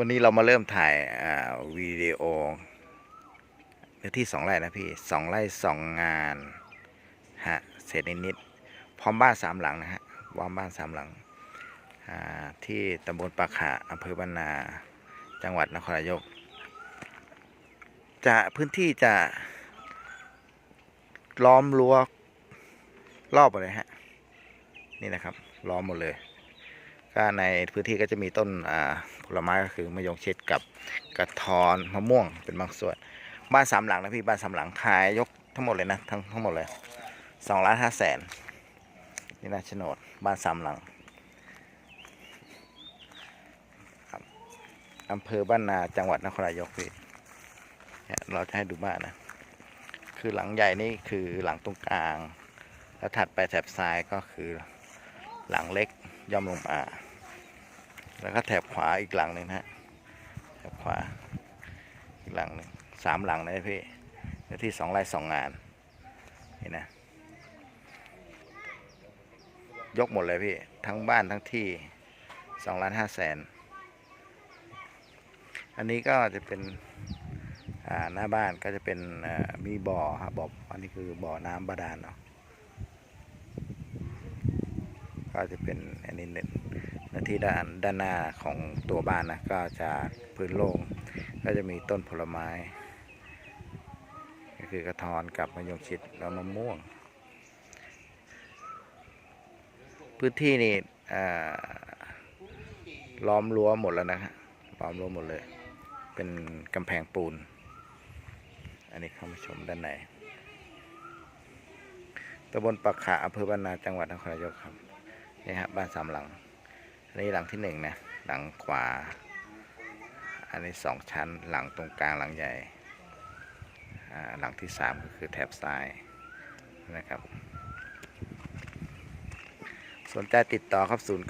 วันนี้เรามาเริ่มถ่ายวิดีโอเนื้อที่สองไร่นะพี่สองไร่สองงานฮะเศษนิดๆพร้อมบ้านสามหลังนะฮะพร้อมบ้านสามหลังที่ตำบลปากขาอำเภอบ้านนาจังหวัดนครนายก จะพื้นที่จะล้อมรั้วรอบหมดเลยฮะ นี่นะครับ ล้อมหมดเลย ก็ในพื้นที่ก็จะมีต้นผลไม้ก็คือมะยงชิดกับกระท้อนมะม่วงเป็นบางส่วน บ้านสามหลังนะพี่บ้านสามหลังขายยกทั้งหมดเลยนะทั้งทั้งหมดเลยสองล้านห้าแสนนี่นะโฉนดบ้านสามหลังครับอำเภอบ้านนาจังหวัดนครนายกพี่เนี่ยเราจะให้ดูบ้านนะ คือหลังใหญ่นี่คือหลังตรงกลาง แล้วถัดไปแถบซ้ายก็คือหลังเล็กย่อมลงมา แล้วก็แถบขวาอีกหลังหนึ่งนะฮะแถบขวาอีกหลังหนึ่งสามหลังนะพี่เนื้อที่สองไร่สองงานนี่นะยกหมดเลยพี่ ทั้งบ้านทั้งที่สองล้านห้าแสนอันนี้ก็จะเป็นหน้าบ้านก็จะเป็นมีบ่อครับบ่ออันนี้คือบ่อน้ำบาดาลเนาะก็จะเป็นอันนี้เน้น เนื้อที่ด้านด้านหน้าของตัวบ้านนะก็จะพื้นโล่งก็จะมีต้นผลไม้ ก็คือกระทอนกับมะยงชิดแล้วมะม่วง พื้นที่นี่ล้อมรั้วหมดแล้วนะฮะล้อมรั้วหมดเลย เป็นกำแพงปูน อันนี้เข้ามาชมด้านในตำบลปักขาอำเภอบ้านนาจังหวัดนครนายกครับนี่ฮะบ้านสามหลัง อันนี้หลังที่หนึ่งนะ หลังขวา อันนี้สองชั้น หลังตรงกลางหลังใหญ่ หลังที่สามก็คือแถบซ้ายนะครับ สนใจติดต่อครับ 0